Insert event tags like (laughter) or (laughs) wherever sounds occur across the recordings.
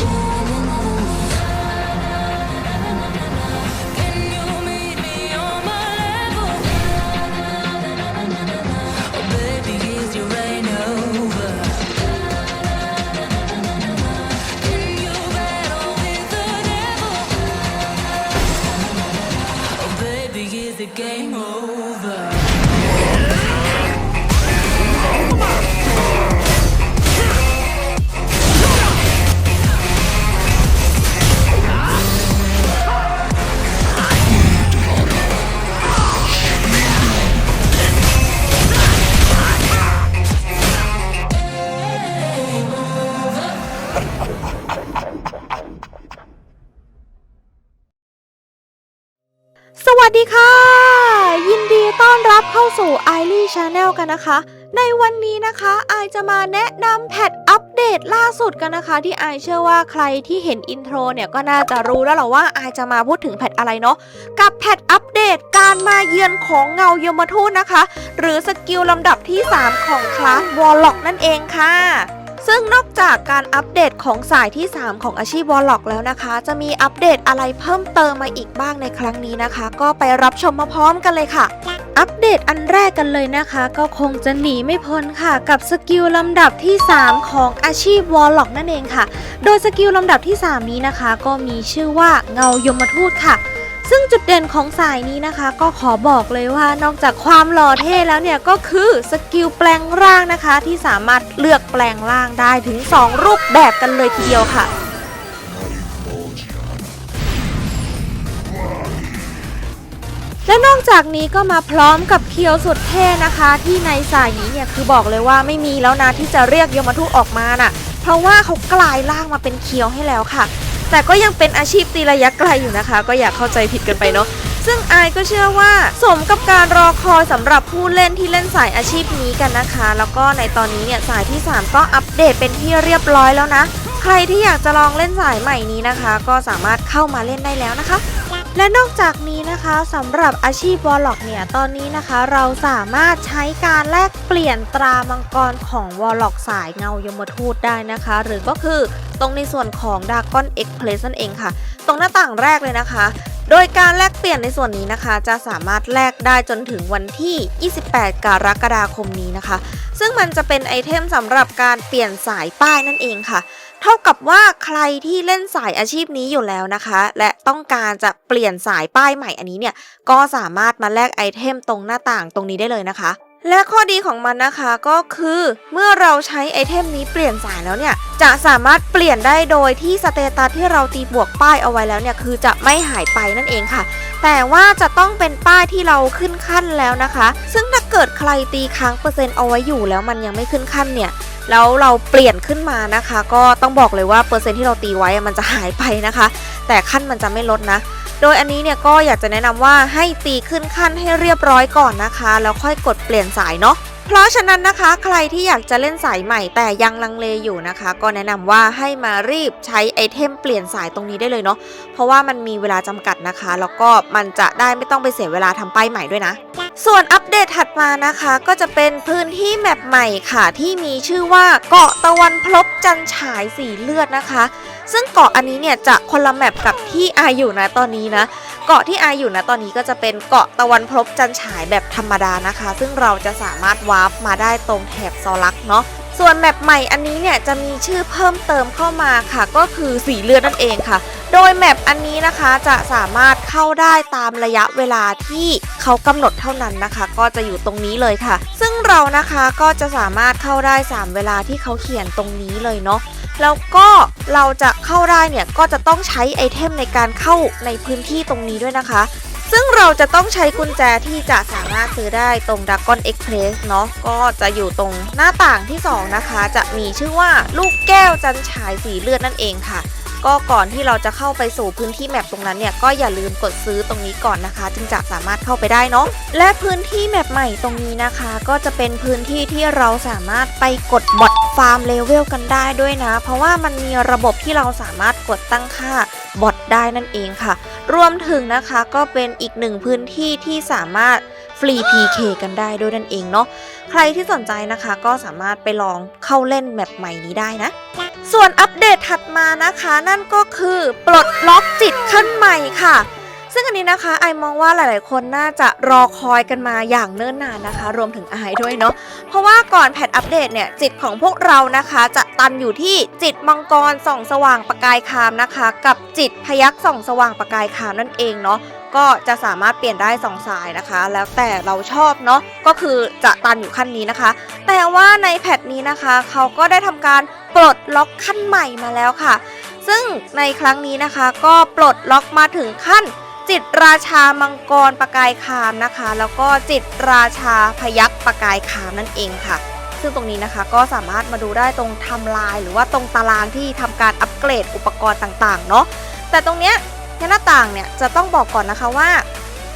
you สวัสดีค่ะ ยินดีต้อนรับเข้าสู่ไอรีชาแนลกันนะคะ ในวันนี้นะคะไอจะมาแนะนำแพทอัปเดตล่าสุดกันนะคะ ที่ไอเชื่อว่าใครที่เห็นอินโทรเนี่ยก็น่าจะรู้แล้วหละว่าไอจะมาพูดถึงแพทอะไรเนาะกับแพทอัปเดตการมาเยือนของเงายมทูตนะคะ หรือสกิลลำดับที่ 3 ของคลาสวอลล็อกนั่นเองค่ะ ซึ่งนอกจากการอัปเดตของสายที่ 3 ของอาชีพวอลล็อกแล้วนะคะ จะมีอัปเดตอะไรเพิ่มเติมมาอีกบ้างในครั้งนี้นะคะ ก็ไปรับชมมาพร้อมกันเลยค่ะ อัปเดตอันแรกกันเลยนะคะ ก็คงจะหนีไม่พ้นค่ะ กับสกิลลำดับที่ 3 ของอาชีพวอลล็อกนั่นเองค่ะ โดยสกิลลำดับที่ 3 นี้นะคะ ก็มีชื่อว่าเงายมทูตค่ะ ซึ่งจุดเด่นของสายนี้นะคะ ก็ขอบอกเลยว่านอกจากความหล่อเท่แล้วเนี่ยก็คือสกิลแปลงร่างนะคะ ที่สามารถเลือกแปลงร่างได้ถึง 2 รูปแบบกันเลยทีเดียวค่ะและนอกจากนี้ก็มาพร้อมกับเคียวสุดเท่นะคะ ที่ในสายนี้เนี่ยคือบอกเลยว่าไม่มีแล้วนะที่จะเรียกยมทูตออกมาน่ะ เพราะว่าเขากลายร่างมาเป็นเคียวให้แล้วค่ะ แต่ก็ยังเป็นอาชีพตีระยะไกลอยู่นะคะ ก็อยากเข้าใจผิดกันไปเนาะซึ่งอายก็เชื่อว่าสมกับการรอคอยสำหรับผู้เล่นที่เล่นสายอาชีพนี้กันนะคะ แล้วก็ในตอนนี้เนี่ยสายที่ 3 ก็อัปเดตเป็นที่เรียบร้อยแล้วนะ ใครที่อยากจะลองเล่นสายใหม่นี้นะคะ ก็สามารถเข้ามาเล่นได้แล้วนะคะ และนอกจากนี้นะคะสำหรับอาชีพวอลล็อกเนี่ยตอนนี้นะคะ เราสามารถใช้การแลกเปลี่ยนตรามังกรของวอลล็อกสายเงายมทูตได้นะคะ หรือก็คือตรงในส่วนของดากอนเอ็กเพลสนั่นเองค่ะ ตรงหน้าต่างแรกเลยนะคะ โดยการแลกเปลี่ยนในส่วนนี้นะคะ จะสามารถแลกได้จนถึงวันที่ 28 กรกฎาคมนี้นะคะ ซึ่งมันจะเป็นไอเทมสำหรับการเปลี่ยนสายป้ายนั่นเองค่ะ เท่ากับว่าใครที่เล่นสายอาชีพนี้อยู่แล้วนะคะ และต้องการจะเปลี่ยนสายป้ายใหม่อันนี้เนี่ยก็สามารถมาแลกไอเทมตรงหน้าต่างตรงนี้ได้เลยนะคะ และข้อดีของมันนะคะก็คือเมื่อเราใช้ไอเทมนี้เปลี่ยนสายแล้วเนี่ยจะสามารถเปลี่ยนได้โดยที่สเตตัสที่เราตีบวกป้ายเอาไว้แล้วเนี่ยคือจะไม่หายไปนั่นเองค่ะ แต่ว่าจะต้องเป็นป้ายที่เราขึ้นขั้นแล้วนะคะ ซึ่งถ้าเกิดใครตีค้างเปอร์เซ็นต์เอาไว้อยู่แล้วมันยังไม่ขึ้นขั้นเนี่ย แล้วเราเปลี่ยนขึ้นมานะคะ ก็ต้องบอกเลยว่าเปอร์เซ็นต์ที่เราตีไว้มันจะหายไปนะคะ แต่ขั้นมันจะไม่ลดนะ โดยอันนี้เนี่ยก็อยากจะแนะนำว่าให้ตีขึ้นขั้นให้เรียบร้อยก่อนนะคะ แล้วค่อยกดเปลี่ยนสายเนาะเพราะฉะนั้นนะคะ ใครที่อยากจะเล่นสายใหม่แต่ยังลังเลอยู่นะคะ ก็แนะนำว่าให้มารีบใช้ไอเทมเปลี่ยนสายตรงนี้ได้เลยเนาะเพราะว่ามันมีเวลาจำกัดนะคะ แล้วก็มันจะได้ไม่ต้องไปเสียเวลาทำป้ายใหม่ด้วยนะ ส่วนอัปเดตถัดมานะคะ ก็จะเป็นพื้นที่แมปใหม่ค่ะ ที่มีชื่อว่าเกาะตะวันพลบจันฉายสีเลือดนะคะ ซึ่งเกาะอันนี้เนี่ยจะคนละแมปกับที่อายอยู่นะตอนนี้นะเกาะที่อายอยู่นะตอนนี้ก็จะเป็นเกาะตะวันพลบจันฉายแบบธรรมดานะคะ ซึ่งเราจะสามารถวาร์ปมาได้ตรงแถบซอลักเนาะส่วนแมปใหม่อันนี้เนี่ยจะมีชื่อเพิ่มเติมเข้ามาค่ะ ก็คือสีเลือดนั่นเองค่ะ โดยแมปอันนี้นะคะจะสามารถเข้าได้ตามระยะเวลาที่เขากำหนดเท่านั้นนะคะ ก็จะอยู่ตรงนี้เลยค่ะ ซึ่งเรานะคะก็จะสามารถเข้าได้ 3 เวลาที่เขาเขียนตรงนี้เลยเนาะ แล้วก็เราจะเข้าได้เนี่ยก็จะต้องใช้ไอเทมในการเข้าในพื้นที่ตรงนี้ด้วยนะคะ ซึ่งเราจะต้องใช้กุญแจที่จะสามารถซื้อได้ตรง Dragon Express เนาะก็จะอยู่ตรงหน้าต่างที่ 2 นะคะ จะมีชื่อว่าลูกแก้วจันฉายสีเลือดนั่นเองค่ะ ก็ก่อนที่เราจะเข้าไปสู่พื้นที่แมปตรงนั้นเนี่ยก็อย่าลืมกดซื้อตรงนี้ก่อนนะคะ จึงจะสามารถเข้าไปได้เนาะและพื้นที่แมปใหม่ตรงนี้นะคะ ก็จะเป็นพื้นที่ที่เราสามารถไปกดบอทฟาร์มเลเวลกันได้ด้วยนะ เพราะว่ามันมีระบบที่เราสามารถกดตั้งค่าบอทได้นั่นเองค่ะ รวมถึงนะคะก็เป็นอีกหนึ่งพื้นที่ที่สามารถฟรี PK กันได้ด้วยนั่นเองเนาะใครที่สนใจนะคะก็สามารถไปลองเข้าเล่นแมปใหม่นี้ได้นะ ส่วนอัปเดตถัดมานะคะ นั่นก็คือปลดล็อกจิตขั้นใหม่ค่ะ ซึ่งอันนี้นะคะไอมองว่าหลายๆ คนน่าจะรอคอยกันมาอย่างเนิ่นนานนะคะ รวมถึงไอด้วยเนาะเพราะว่าก่อนแพทอัปเดตเนี่ย จิตของพวกเรานะคะ จะตันอยู่ที่จิตมังกรส่องสว่างประกายคามนะคะ กับจิตพยักส่องสว่างประกายคามนั่นเองเนาะก็จะสามารถเปลี่ยนได้สองสายนะคะ แล้วแต่เราชอบเนาะก็คือจะตันอยู่ขั้นนี้นะคะ แต่ว่าในแพทนี้นะคะ เขาก็ได้ทำการ ปลดล็อกขั้นใหม่มาแล้วค่ะ ซึ่งในครั้งนี้นะคะก็ปลดล็อกมาถึงขั้น จิตราชามังกรประกายคามนะคะ แล้วก็จิตราชาพยักประกายคามนั่นเองค่ะ ซึ่งตรงนี้นะคะก็สามารถมาดูได้ตรงไทำลายหรือว่าตรงตารางที่ทำการอัปเกรดอุปกรณ์ต่างๆเนาะแต่ตรงเนี้ยในหน้าต่างเนี่ยจะต้องบอกก่อนนะคะว่า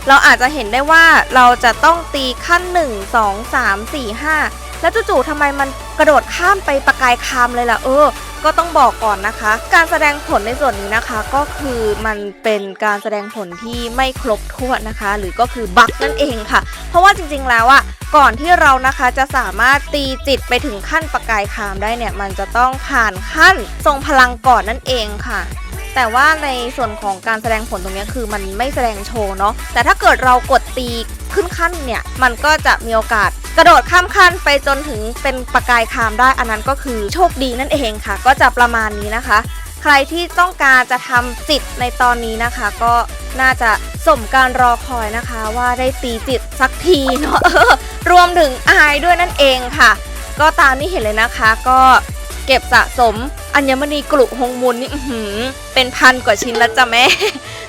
เราอาจจะเห็นได้ว่าเราจะต้องตีขั้น 1 2 3 4 5 แล้วจู่ๆทำไมมันกระโดดข้ามไปประกายคามเลยล่ะเออ ก็ต้องบอกก่อนนะคะ การแสดงผลในส่วนนี้นะคะ ก็คือมันเป็นการแสดงผลที่ไม่ครบถ้วนนะคะ หรือก็คือบั๊กนั่นเองค่ะ เพราะว่าจริงๆแล้วอะก่อนที่เรานะคะจะสามารถตีจิตไปถึงขั้นประกายคามได้เนี่ย มันจะต้องผ่านขั้นทรงพลังก่อนนั่นเองค่ะแต่ว่าในส่วนของการแสดงผลตรงนี้คือมันไม่แสดงโชว์เนาะแต่ถ้าเกิดเรากดตี ขึ้นขั้นเนี่ย มันก็จะมีโอกาสกระโดดข้ามขั้นไปจนถึงเป็นประกายคามได้ อันนั้นก็คือโชคดีนั่นเองค่ะ ก็จะประมาณนี้นะคะ ใครที่ต้องการจะทำจิตในตอนนี้นะคะ ก็น่าจะสมการรอคอยนะคะว่าได้ตีจิตสักทีเนาะรวมถึงอายด้วยนั่นเองค่ะ ก็ตามที่เห็นเลยนะคะ ก็ เก็บสะสม อัญมณีกลุหงมุนนี่เป็นพันกว่าชิ้นแล้วจ้ะแม่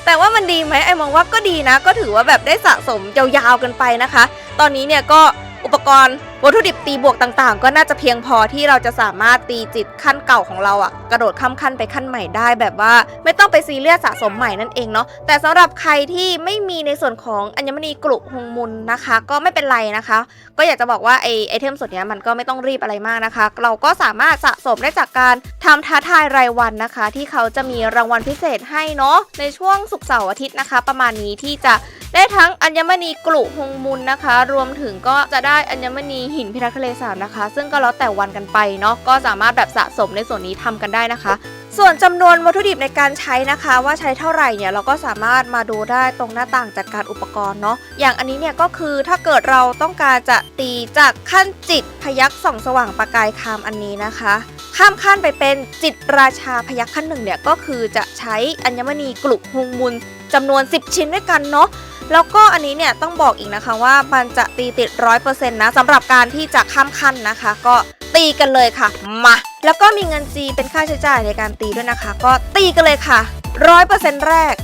แต่ว่ามันดีไหมไอมองว่าก็ดีนะ ก็ถือว่าแบบได้สะสมยาวๆกันไปนะคะ ตอนนี้เนี่ยก็อุปกรณ์ วัตถุดิบตีบวกต่างๆ ก็น่าจะเพียงพอที่เราจะสามารถตีจิตขั้นเก่าของเราอะกระโดดข้ามขั้นไปขั้นใหม่ได้แบบว่า ไม่ต้องไปซีเรียสสะสมใหม่นั่นเองเนาะแต่สำหรับใครที่ไม่มีในส่วนของอัญมณีกลุหงมุนนะคะ ก็ไม่เป็นไรนะคะ ก็อยากจะบอกว่าไอไอเทมส่วนเนี้ยมันก็ไม่ต้องรีบอะไรมากนะคะ เราก็สามารถสะสมได้จากการทำท้าทายรายวันนะคะ ที่เขาจะมีรางวัลพิเศษให้เนาะในช่วงศุกร์เสาร์อาทิตย์นะคะ ประมาณนี้ที่จะได้ทั้งอัญมณีกลุหงมุนนะคะ รวมถึงก็จะได้อัญมณีหินพิทักทะเลสาบนะคะ ซึ่งก็แล้วแต่วันกันไปเนาะก็สามารถแบบสะสมในส่วนนี้ทำกันได้นะคะ ส่วนจำนวนวัตถุดิบในการใช้นะคะ ว่าใช้เท่าไหร่เนี่ยเราก็สามารถมาดูได้ตรงหน้าต่างจัดการอุปกรณ์เนาะอย่างอันนี้เนี่ยก็คือถ้าเกิดเราต้องการจะตีจากขั้นจิตพยักส่องสว่างประกายคามอันนี้นะคะ ข้ามขั้นไปเป็นจิตราชาพยักขั้นหนึ่งเนี่ยก็คือจะใช้อัญมณีกลุกฮงมุนจำนวน 10 ชิ้นด้วยกันเนาะ แล้วก็อันนี้เนี่ยต้องบอกอีกนะคะว่ามันจะตีติดร้อยเปอร์เซ็นต์นะสำหรับการที่จะข้ามขั้นนะคะ ก็ตีกันเลยค่ะมาแล้วก็มีเงินจีเป็นค่าใช้จ่ายในการตีด้วยนะคะ ก็ตีกันเลยค่ะร้อยเปอร์เซ็นต์แรก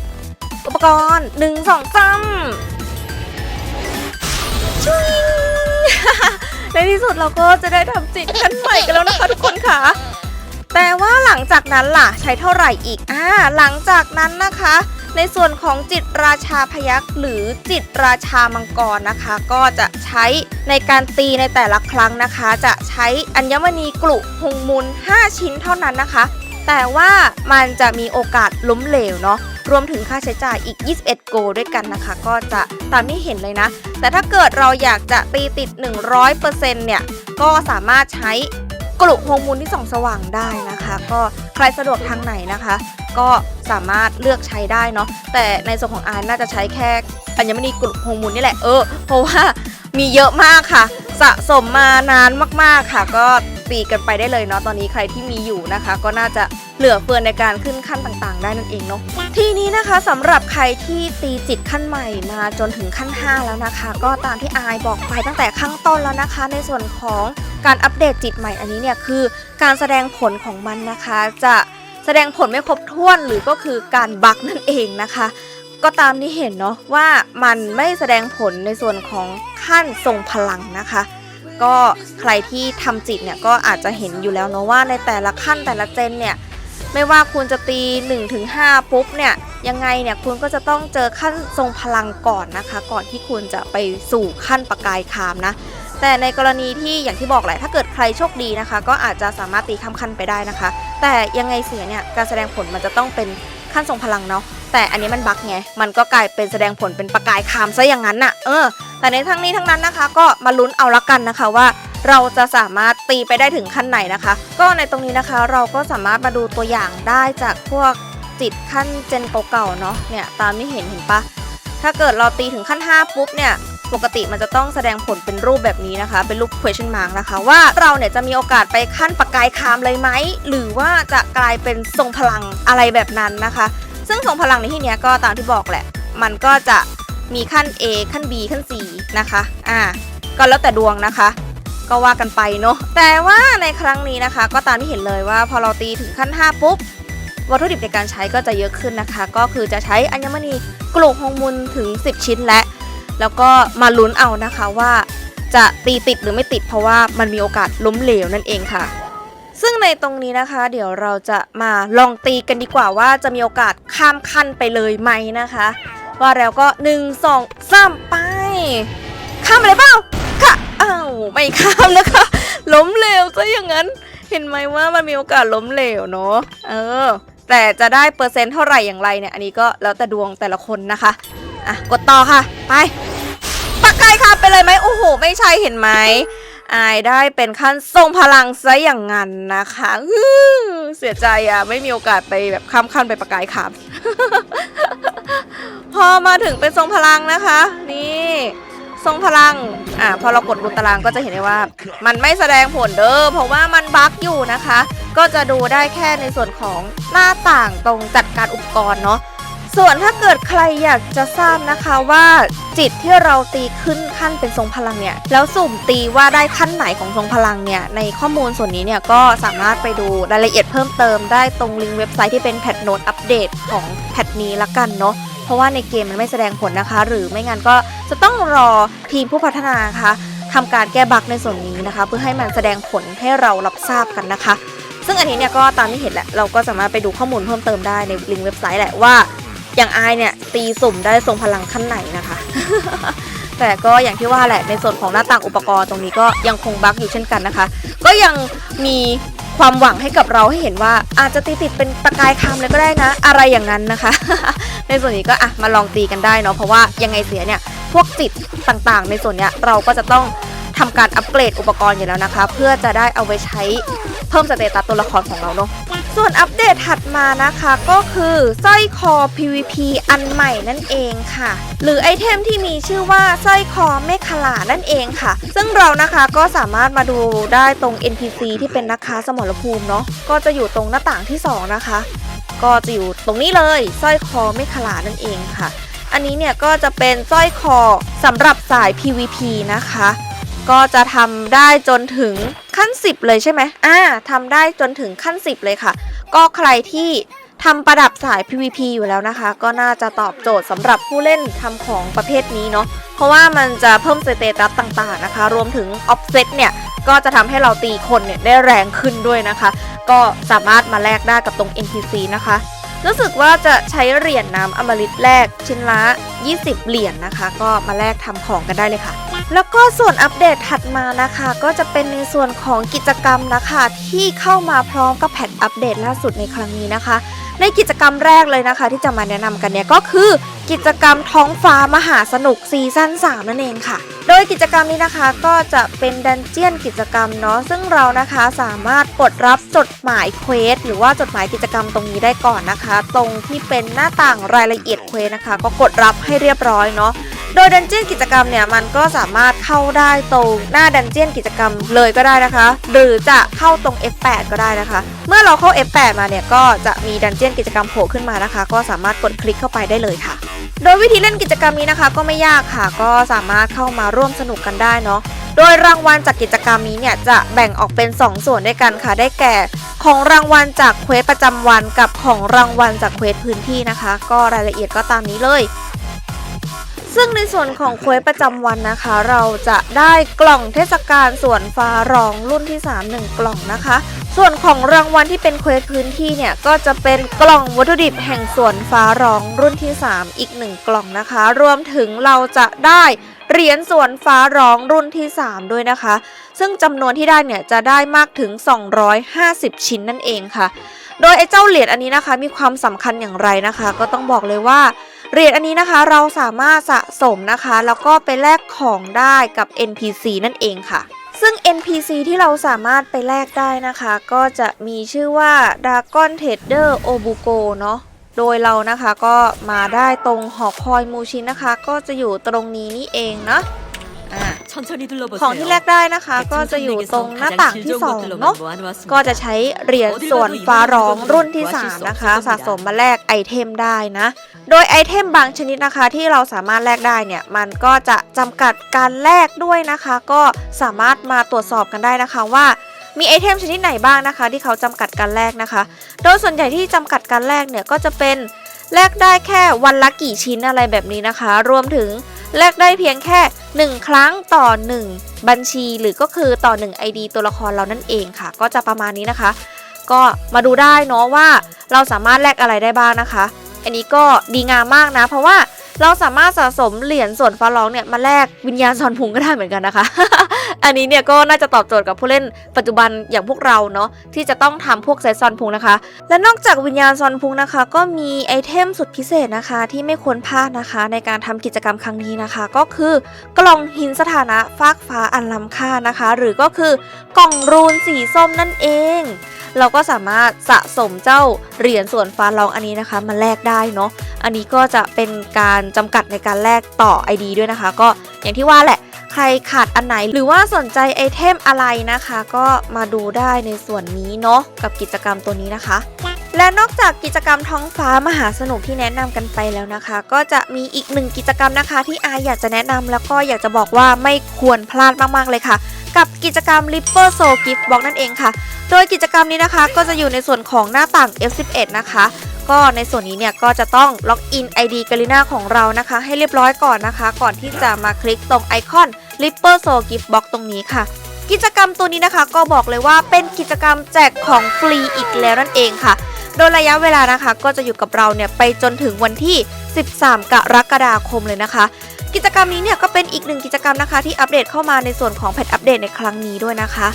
อุปกรณ์หนึ่งสองสามชุยในที่สุดเราก็จะได้ทำจิตขั้นใหม่กันแล้วนะคะทุกคนค่ะแต่ว่าหลังจากนั้นล่ะใช้เท่าไหร่อีกอ่าหลังจากนั้นนะคะ ในส่วนของจิตราชาพยักษ์หรือจิตราชามังกรนะคะ ก็จะใช้ในการตีในแต่ละครั้งนะคะ จะใช้อัญมณีกลุหงมุน5ชิ้นเท่านั้นนะคะ แต่ว่ามันจะมีโอกาสล้มเหลวเนาะรวมถึงค่าใช้จ่ายอีก 21 โกด้วยกันนะคะ ก็จะตามที่เห็นเลยนะ แต่ถ้าเกิดเราอยากจะตีติด 100%เนี่ย ก็สามารถใช้กลุโฮอร์โมูลที่ส่องสว่างได้นะคะ ก็ใครสะดวกทางไหนนะคะ ก็สามารถเลือกใช้ได้เนาะแต่ในส่วนของอายน่าจะใช้แค่อัญมณีกลุโฮอร์โมูลนี่แหละเออเพราะว่ามีเยอะมากค่ะ สะสมมานานมากๆค่ะ ก็ตีกันไปได้เลยเนาะตอนนี้ใครที่มีอยู่นะคะ ก็น่าจะเหลือเฟือในการขึ้นขั้นต่างๆ ได้นั่นเองเนาะทีนี้นะคะสำหรับใครที่ตีจิตขั้นใหม่มาจนถึงขั้น 5 แล้วนะคะ ก็ตามที่อายบอกไปตั้งแต่ข้างต้นแล้วนะคะ ในส่วนของการอัปเดตจิตใหม่อันนี้เนี่ยคือการแสดงผลของมันนะคะจะ แสดงผลไม่ครบถ้วนหรือก็คือการบักนั่นเองนะคะ ก็ตามที่เห็นเนาะว่ามันไม่แสดงผลในส่วนของขั้นทรงพลังนะคะ ก็ใครที่ทำจิตเนี่ยก็อาจจะเห็นอยู่แล้วเนาะว่าในแต่ละขั้นแต่ละเจนเนี่ยไม่ว่าคุณจะตี 1-5 ปุ๊บเนี่ยยังไงเนี่ยคุณก็จะต้องเจอขั้นทรงพลังก่อนนะคะ ก่อนที่คุณจะไปสู่ขั้นประกายคามนะ แต่ในกรณีที่อย่างที่บอกแหละถ้าเกิดใครโชคดีนะคะ ก็อาจจะสามารถตีข้ามขั้นไปได้นะคะ แต่ยังไงเสียเนี่ยการแสดงผลมันจะต้องเป็นขั้นทรงพลังเนาะแต่อันนี้มันบั๊กไง มันก็กลายเป็นแสดงผลเป็นประกายคามซะอย่างนั้นน่ะ เออ แต่ในทั้งนี้ทั้งนั้นนะคะ ก็มาลุ้นเอาละกันนะคะว่า เราจะสามารถตีไปได้ถึงขั้นไหนนะคะ ก็ในตรงนี้นะคะเราก็สามารถมาดูตัวอย่างได้จากพวกจิตขั้นเจนเก่าๆเนาะเนี่ยตามที่เห็นเห็นปะถ้าเกิดเราตีถึงขั้น 5 ปุ๊บเนี่ย ปกติมันจะต้องแสดงผลเป็นรูปแบบนี้นะคะ เป็นรูป question mark นะคะ ว่าเราเนี่ยจะมีโอกาสไปขั้นประกายคามเลยไหม หรือว่าจะกลายเป็นทรงพลังอะไรแบบนั้นนะคะ ซึ่งทรงพลังในที่นี้ก็ตามที่บอกแหละ มันก็จะมีขั้น A ขั้น B ขั้น C นะคะ อ่า ก็แล้วแต่ดวงนะคะ ก็ว่ากันไปเนาะ แต่ว่าในครั้งนี้นะคะ ก็ตามที่เห็นเลยว่าพอเราตีถึงขั้น 5 ปุ๊บ วัตถุดิบในการใช้ก็จะเยอะขึ้นนะคะ ก็คือจะใช้อัญมณีกลูกฮงมุนถึง 10 ชิ้นและ แล้วก็มาลุ้นเอานะคะว่าจะตีติดหรือไม่ติดเพราะว่ามันมีโอกาสล้มเหลวนั่นเองค่ะ ซึ่งในตรงนี้นะคะ เดี๋ยวเราจะมาลองตีกันดีกว่าว่าจะมีโอกาสข้ามขั้นไปเลยไหมนะคะ ว่าแล้วก็ 1 2 3 ไป ข้ามเลยเปล่าค่ะอ้าวไม่ข้ามนะคะ ล้มเหลวซะอย่างนั้น เห็นไหมว่ามันมีโอกาสล้มเหลวเนาะเออ แต่จะได้เปอร์เซ็นต์เท่าไหร่อย่างไรเนี่ยอันนี้ก็แล้วแต่ดวงแต่ละคนนะคะอะกดต่อค่ะ ไป ปากกายค่ะไปเลยไหมโอ้โห ไม่ใช่เห็นไหมอายได้เป็นขั้นทรงพลังซะอย่างงั้นนะคะเสียใจอะ ไม่มีโอกาสไปแบบข้ามขั้นไปปากกายค่ะพอมาถึงเป็นทรงพลังนะคะ นี่ทรงพลัง อะพอเรากดบนตารางก็จะเห็นได้ว่า มันไม่แสดงผลเด้อ เพราะว่ามันบั๊กอยู่นะคะ ก็จะดูได้แค่ในส่วนของหน้าต่างตรงจัดการอุปกรณ์เนาะ ส่วนถ้าเกิดใครอยากจะทราบนะคะว่าจิตที่เราตีขึ้นขั้นเป็นทรงพลังเนี่ยแล้วสุ่มตีว่าได้ขั้นไหนของทรงพลังเนี่ยในข้อมูลส่วนนี้เนี่ยก็สามารถไปดูรายละเอียดเพิ่มเติมได้ตรงลิงก์เว็บไซต์ที่เป็นแพทโนตอัปเดตของแพทนี้ละกันเนาะเพราะว่าในเกมมันไม่แสดงผลนะคะ หรือไม่งั้นก็จะต้องรอทีมผู้พัฒนาคะทำการแก้บั๊กในส่วนนี้นะคะ เพื่อให้มันแสดงผลให้เรารับทราบกันนะคะ ซึ่งอันนี้เนี่ยก็ตามที่เห็นแหละเราก็สามารถไปดูข้อมูลเพิ่มเติมได้ในลิงก์เว็บไซต์แหละว่า อย่างอายเนี่ยตีสุ่มได้ทรงพลังขั้นไหนนะคะ แต่ก็อย่างที่ว่าแหละในส่วนของหน้าต่างอุปกรณ์ตรงนี้ก็ยังคงบั๊กอยู่เช่นกันนะคะ ก็ยังมีความหวังให้กับเราให้เห็นว่าอาจจะตีติดเป็นประกายคามเลยก็ได้นะ อะไรอย่างนั้นนะคะ ในส่วนนี้ก็อะมาลองตีกันได้เนาะเพราะว่ายังไงเสียเนี่ยพวกจิตต่างๆ ในส่วนเนี้ยเราก็จะต้องทำการอัปเกรดอุปกรณ์อยู่แล้วนะคะ เพื่อจะได้เอาไว้ใช้เพิ่มสเตตัสตัวละครของเราเนาะ ส่วนอัปเดตถัดมานะคะก็คือสร้อยคอ PVP อันใหม่นั่นเองค่ะ หรือไอเทมที่มีชื่อว่าสร้อยคอเมฆขลานั่นเองค่ะ ซึ่งเรานะคะก็สามารถมาดูได้ตรง NPC ที่เป็นนักค้าสมรภูมิเนาะก็จะอยู่ตรงหน้าต่างที่ 2 นะคะ ก็จะอยู่ตรงนี้เลยสร้อยคอเมฆขลานั่นเองค่ะ อันนี้เนี่ยก็จะเป็นสร้อยคอสำหรับสาย PVP นะคะ ก็จะทำได้จนถึง ขั้น 10 เลยใช่ไหมอ่าทำได้จนถึงขั้น 10 เลยค่ะ ก็ใครที่ทำประดับสาย PVP อยู่แล้วนะคะ ก็น่าจะตอบโจทย์สำหรับผู้เล่นทำของประเภทนี้เนาะ เพราะว่ามันจะเพิ่มสเตตัสต่างๆนะคะ รวมถึง offset เนี่ย ก็จะทำให้เราตีคนเนี่ยได้แรงขึ้นด้วยนะคะ ก็สามารถมาแลกได้กับตรง NPC นะคะ รู้สึกว่าจะใช้เหรียญน้ำอมฤตแรกชิ้นละ 20 เหรียญนะคะ ก็มาแลกทำของกันได้เลยค่ะ แล้วก็ส่วนอัปเดตถัดมานะคะ ก็จะเป็นในส่วนของกิจกรรมนะคะ ที่เข้ามาพร้อมกับแพทอัปเดตล่าสุดในครั้งนี้นะคะในกิจกรรมแรกเลยนะคะ ที่จะมาแนะนำกันเนี่ยก็คือกิจกรรมท้องฟ้ามหาสนุกซีซั่น3นั่นเองค่ะ โดยกิจกรรมนี้นะคะก็จะเป็นดันเจียนกิจกรรมเนาะซึ่งเรานะคะสามารถกดรับจดหมายเควสหรือว่าจดหมายกิจกรรมตรงนี้ได้ก่อนนะคะ ตรงที่เป็นหน้าต่างรายละเอียดเควสนะคะ ก็กดรับให้เรียบร้อยเนาะ โดยดันเจียนกิจกรรมเนี่ยมันก็สามารถเข้าได้ตรงหน้าดันเจียนกิจกรรมเลยก็ได้นะคะ หรือจะเข้าตรง F8 ก็ได้นะคะ เมื่อเราเข้า F8 มาเนี่ยก็จะมีดันเจียนกิจกรรมโผล่ขึ้นมานะคะ ก็สามารถกดคลิกเข้าไปได้เลยค่ะ โดยวิธีเล่นกิจกรรมนี้นะคะ ก็ไม่ยากค่ะ ก็สามารถเข้ามาร่วมสนุกกันได้เนาะโดยรางวัลจากกิจกรรมนี้เนี่ยจะแบ่งออกเป็น 2 ส่วนด้วยกันค่ะ ได้แก่ของรางวัลจากเควสประจำวันกับของรางวัลจากเควสพื้นที่นะคะ ก็รายละเอียดก็ตามนี้เลย ซึ่งในส่วนของเควสประจำวันนะคะ เราจะได้กล่องเทศกาลสวนฟ้ารองรุ่นที่ 3 1 กล่องนะคะ ส่วนของรางวัลที่เป็นเควสพื้นที่เนี่ยก็จะเป็นกล่องวัตถุดิบแห่งสวนฟ้ารองรุ่นที่ 3 อีก 1 กล่องนะคะ รวมถึงเราจะได้เหรียญสวนฟ้าร้องรุ่นที่ 3 ด้วยนะคะ ซึ่งจำนวนที่ได้เนี่ยจะได้มากถึง 250 ชิ้นนั่นเองค่ะ โดยไอ้เจ้าเหรียญอันนี้นะคะ มีความสำคัญอย่างไรนะคะ ก็ต้องบอกเลยว่า เหรียญอันนี้นะคะเราสามารถสะสมนะคะ แล้วก็ไปแลกของได้กับ NPC นั่นเองค่ะ ซึ่ง NPC ที่เราสามารถไปแลกได้นะคะ ก็จะมีชื่อว่า Dragon Trader Obuko เนาะโดยเรานะคะก็มาได้ตรงหอคอยมูชินนะคะ ก็จะอยู่ตรงนี้นี่เองนะ อ่า 천천히 둘러보세요. ของที่แลกได้นะคะ ก็จะอยู่ตรงหน้าต่างที่สองเนาะ ก็จะใช้เหรียญส่วนฟ้าร้องรุ่นที่ 3 นะคะ สะสมมาแลกไอเทมได้นะ โดยไอเทมบางชนิดนะคะที่เราสามารถแลกได้เนี่ย มันก็จะจำกัดการแลกด้วยนะคะ ก็สามารถมาตรวจสอบกันได้นะคะว่า มีไอเทมชนิดไหนบ้างนะคะ ที่เขาจำกัดการแลกนะคะ โดยส่วนใหญ่ที่จำกัดการแลกเนี่ยก็จะเป็นแลกได้แค่วันละกี่ชิ้นอะไรแบบนี้นะคะ รวมถึง แลกได้เพียงแค่ 1 ครั้งต่อ 1 บัญชีหรือก็คือต่อ 1 ID ตัวละครเรานั่นเองค่ะ ก็จะประมาณนี้นะคะ ก็มาดูได้เนาะว่าเราสามารถแลกอะไรได้บ้างนะคะ อันนี้ก็ดีงามมากนะ เพราะว่า เราสามารถสะสมเหรียญส่วนฟ้าร้องเนี่ยมาแลกวิญญาณซอนพุงก็ได้เหมือนกันนะคะ อันนี้เนี่ยก็น่าจะตอบโจทย์กับผู้เล่นปัจจุบันอย่างพวกเราเนาะที่จะต้องทำพวกเซตซอนพุงนะคะ และนอกจากวิญญาณซอนพุงนะคะ ก็มีไอเทมสุดพิเศษนะคะ ที่ไม่ควรพลาดนะคะ ในการทำกิจกรรมครั้งนี้นะคะ ก็คือกล่องหินสถานะฟากฟ้าอันล้ำค่านะคะ หรือก็คือกล่องรูนสีส้มนั่นเอง เราก็สามารถสะสมเจ้าเหรียญส่วนฟ้าร้องอันนี้นะคะมาแลกได้เนาะอันนี้ก็จะเป็นการจำกัดในการแลกต่อ ID ด้วยนะคะ ก็อย่างที่ว่าแหละใครขาดอันไหนหรือว่าสนใจไอเทมอะไรนะคะ ก็มาดูได้ในส่วนนี้เนาะกับกิจกรรมตัวนี้นะคะ และนอกจากกิจกรรมท้องฟ้ามหาสนุกที่แนะนำกันไปแล้วนะคะ ก็จะมีอีกหนึ่งกิจกรรมนะคะ ที่อาอยากจะแนะนำแล้วก็อยากจะบอกว่าไม่ควรพลาดมากๆเลยค่ะ กับกิจกรรม Ripper Soul Gift Box นั่นเองค่ะ โดยกิจกรรมนี้นะคะก็จะอยู่ในส่วนของหน้าต่าง F11 นะคะ ก็ในส่วนนี้เนี่ยก็จะต้องล็อกอิน ID g a l i n a ของเรานะคะ ให้เรียบร้อยก่อนนะคะ ก่อนที่จะมาคลิกตรงไอคอน Ripper Soul Gift Box ตรงนี้ค่ะ กิจกรรมตัวนี้นะคะก็บอกเลยว่าเป็นกิจกรรมแจกของฟรีอีกแล้วนั่นเองค่ะ โดยระยะเวลานะคะก็จะอยู่กับเราเนี่ยไปจนถึงวันที่ 13 กรกฎาคมเลยนะคะ กิจกรรมนี้เนี่ยก็เป็นอีกหนึ่งกิจกรรมนะคะ ที่อัปเดตเข้ามาในส่วนของแพทอัปเดตในครั้งนี้ด้วยนะคะ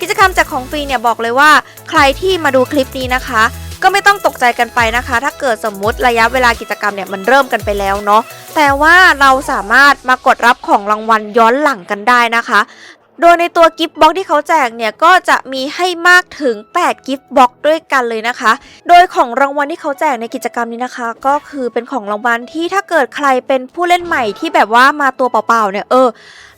กิจกรรมแจกของฟรีเนี่ยบอกเลยว่า ใครที่มาดูคลิปนี้นะคะ ก็ไม่ต้องตกใจกันไปนะคะ ถ้าเกิดสมมุติระยะเวลากิจกรรมเนี่ยมันเริ่มกันไปแล้วเนาะแต่ว่าเราสามารถมากดรับของรางวัลย้อนหลังกันได้นะคะ โดยในตัวกิฟต์บ็อกที่เขาแจกเนี่ยก็จะมีให้มากถึง 8 กิฟต์บ็อกด้วยกันเลยนะคะ โดยของรางวัลที่เขาแจกในกิจกรรมนี้นะคะ ก็คือเป็นของรางวัลที่ถ้าเกิดใครเป็นผู้เล่นใหม่ที่แบบว่ามาตัวเปล่าๆเนี่ยเออ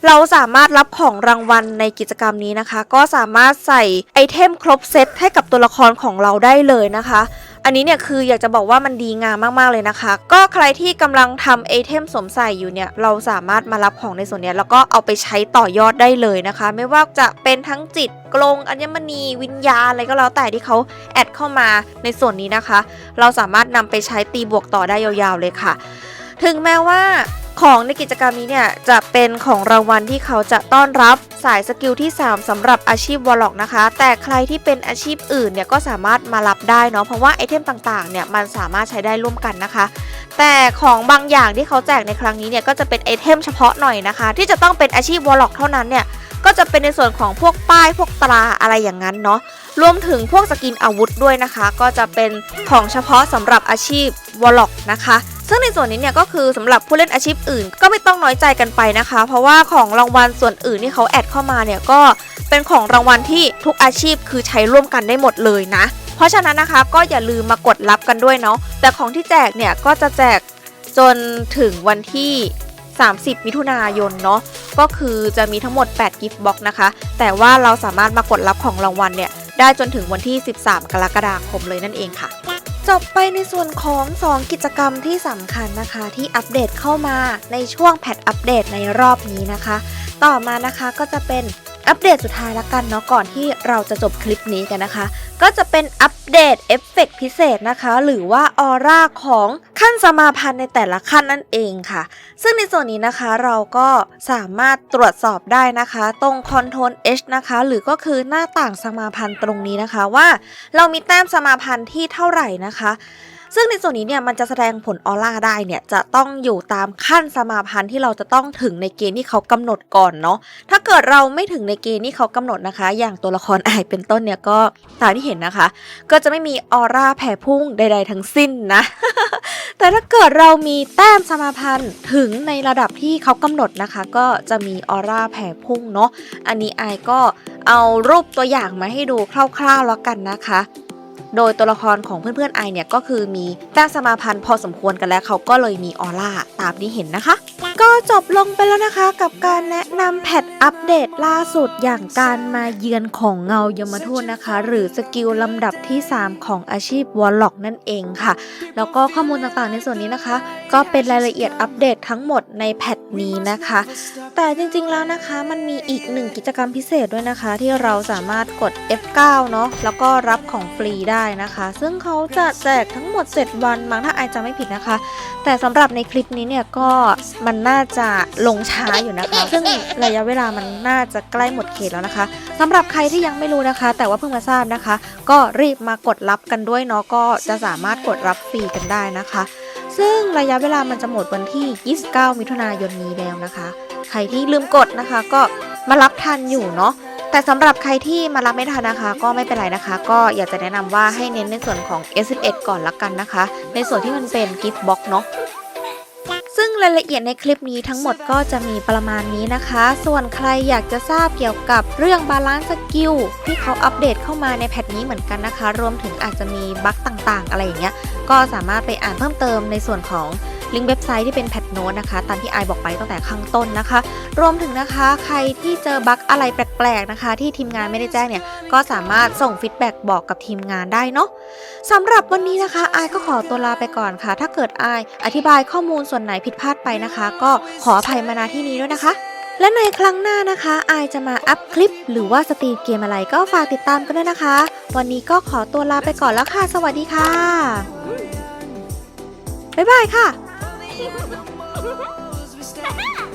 เราสามารถรับของรางวัลในกิจกรรมนี้นะคะ ก็สามารถใส่ไอเทมครบเซตให้กับตัวละครของเราได้เลยนะคะ อันนี้เนี่ยคืออยากจะบอกว่ามันดีงามมากๆเลยนะคะ ก็ใครที่กำลังทำไอเทมสวมใส่อยู่เนี่ยเราสามารถมารับของในส่วนนี้แล้วก็เอาไปใช้ต่อยอดได้เลยนะคะ ไม่ว่าจะเป็นทั้งจิตกลงอัญมณีวิญญาณอะไรก็แล้วแต่ที่เขาแอดเข้ามาในส่วนนี้นะคะ เราสามารถนำไปใช้ตีบวกต่อได้ยาวๆเลยค่ะ ถึงแม้ว่า ของในกิจกรรมนี้เนี่ยจะเป็นของรางวัลที่เขาจะต้อนรับสายสกิลที่ 3สำหรับอาชีพวอลล็อกนะคะ แต่ใครที่เป็นอาชีพอื่นเนี่ยก็สามารถมารับได้เนาะเพราะว่าไอเทมต่างๆเนี่ยมันสามารถใช้ได้ร่วมกันนะคะ แต่ของบางอย่างที่เขาแจกในครั้งนี้เนี่ยก็จะเป็นไอเทมเฉพาะหน่อยนะคะ ที่จะต้องเป็นอาชีพวอลล็อกเท่านั้นเนี่ยก็จะเป็นในส่วนของพวกป้ายพวกตราอะไรอย่างนั้นเนาะรวมถึงพวกสกินอาวุธด้วยนะคะ ก็จะเป็นของเฉพาะสำหรับอาชีพวอลล็อกนะคะ ซึ่งในส่วนนี้เนี่ยก็คือสำหรับผู้เล่นอาชีพอื่น ก็ไม่ต้องน้อยใจกันไปนะคะ เพราะว่าของรางวัลส่วนอื่นที่เขาแอดเข้ามาเนี่ยก็เป็นของรางวัลที่ทุกอาชีพคือใช้ร่วมกันได้หมดเลยนะ เพราะฉะนั้นนะคะก็อย่าลืมมากดรับกันด้วยเนาะแต่ของที่แจกเนี่ยก็จะแจกจนถึงวันที่ 30 มิถุนายนเนาะก็คือจะมีทั้งหมด 8 กิฟต์บ็อกนะคะ แต่ว่าเราสามารถมากดรับของรางวัลเนี่ยได้จนถึงวันที่ 13 กรกฎาคมเลยนั่นเองค่ะ จบไปในส่วนของ 2 กิจกรรมที่สำคัญนะคะที่อัปเดตเข้ามาในช่วงแพทอัปเดตในรอบนี้นะคะ ต่อมานะคะก็จะเป็น อัปเดตสุดท้ายละกันเนาะก่อนที่เราจะจบคลิปนี้กันนะคะ ก็จะเป็นอัปเดตเอฟเฟกต์พิเศษนะคะ หรือว่าออร่าของขั้นสมาพันธ์ในแต่ละขั้นนั่นเองค่ะ ซึ่งในส่วนนี้นะคะเราก็สามารถตรวจสอบได้นะคะ ตรง Ctrl H นะคะ หรือก็คือหน้าต่างสมาพันธ์ตรงนี้นะคะว่า เรามีแต้มสมาพันธ์ที่เท่าไหร่นะคะ ซึ่งในส่วนนี้เนี่ยมันจะแสดงผลออร่าได้เนี่ยจะต้องอยู่ตามขั้นสมาพันธ์ที่เราจะต้องถึงในเกณฑ์ที่เขากำหนดก่อนเนาะถ้าเกิดเราไม่ถึงในเกณฑ์ที่เขากำหนดนะคะ อย่างตัวละครไอเป็นต้นเนี่ยก็ตามที่เห็นนะคะ ก็จะไม่มีออร่าแผ่พุ่งใด ๆ ทั้งสิ้นนะ แต่ถ้าเกิดเรามีแต้มสมาพันธ์ถึงในระดับที่เขากำหนดนะคะ ก็จะมีออร่าแผ่พุ่งเนาะอันนี้ไอก็เอารูปตัวอย่างมาให้ดูคร่าวๆแล้วกันนะคะโดยตัวละครของเพื่อนๆไอเนี่ยก็คือมีแต้มสมาพันธ์พอสมควรกันแล้วเขาก็เลยมีออร่าตามที่เห็นนะคะ ก็จบลงไปแล้วนะคะกับการแนะนำแพทอัปเดตล่าสุดอย่างการมาเยือนของเงายมทูตนะคะ หรือสกิลลำดับที่ 3 ของอาชีพวอลล็อกนั่นเองค่ะ แล้วก็ข้อมูลต่างๆในส่วนนี้นะคะ ก็เป็นรายละเอียดอัปเดตทั้งหมดในแพทนี้นะคะ แต่จริงๆแล้วนะคะมันมีอีกหนึ่งกิจกรรมพิเศษด้วยนะคะ ที่เราสามารถกด F9 เนาะแล้วก็รับของฟรีได้นะคะ ซึ่งเขาจะแจกทั้งหมด 7 วันมั้งถ้าไอาจำไม่ผิดนะคะ แต่สำหรับในคลิปนี้เนี่ยก็มันน่าจะลงช้าอยู่นะคะ ซึ่งระยะเวลามันน่าจะใกล้หมดเขตแล้วนะคะสำหรับใครที่ยังไม่รู้นะคะ แต่ว่าเพิ่งมาทราบนะคะ ก็รีบมากดรับกันด้วยเนาะก็จะสามารถกดรับฟรีกันได้นะคะ ซึ่งระยะเวลามันจะหมดวันที่ 29 มิถุนายนนี้แล้วนะคะ ใครที่ลืมกดนะคะก็มารับทันอยู่เนาะ แต่สำหรับใครที่มารับไม่ทันนะคะ ก็ไม่เป็นไรนะคะ ก็อยากจะแนะนำว่าให้เน้นในส่วนของ S11 ก่อนละกันนะคะ ในส่วนที่มันเป็นกิฟต์บ็อกเนาะซึ่งรายละเอียดในคลิปนี้ทั้งหมดก็จะมีประมาณนี้นะคะ ส่วนใครอยากจะทราบเกี่ยวกับเรื่องบาลานซ์สกิลที่เขาอัปเดตเข้ามาในแพทนี้เหมือนกันนะคะ รวมถึงอาจจะมีบั๊กต่างๆ อะไรอย่างเงี้ยก็สามารถไปอ่านเพิ่มเติมในส่วนของ ลิงก์เว็บไซต์ที่เป็นแพทโน้ตนะคะ ตามที่ไอบอกไปตั้งแต่ข้างต้นนะคะ รวมถึงนะคะใครที่เจอบั๊กอะไรแปลกๆนะคะ ที่ทีมงานไม่ได้แจ้งเนี่ย ก็สามารถส่งฟีดแบ็กบอกกับทีมงานได้เนาะสำหรับวันนี้นะคะไอก็ขอตัวลาไปก่อนค่ะ ถ้าเกิดไออธิบายข้อมูลส่วนไหนผิดพลาดไปนะคะ ก็ขออภัยมาณที่นี้ด้วยนะคะและในครั้งหน้านะคะอายจะมาอัพคลิป หรือว่าสตรีมเกมอะไรก็ฝากติดตามกันด้วยนะคะ วันนี้ก็ขอตัวลาไปก่อนแล้วค่ะ สวัสดีค่ะ บ๊ายบายค่ะ (laughs) Ha (laughs) ha!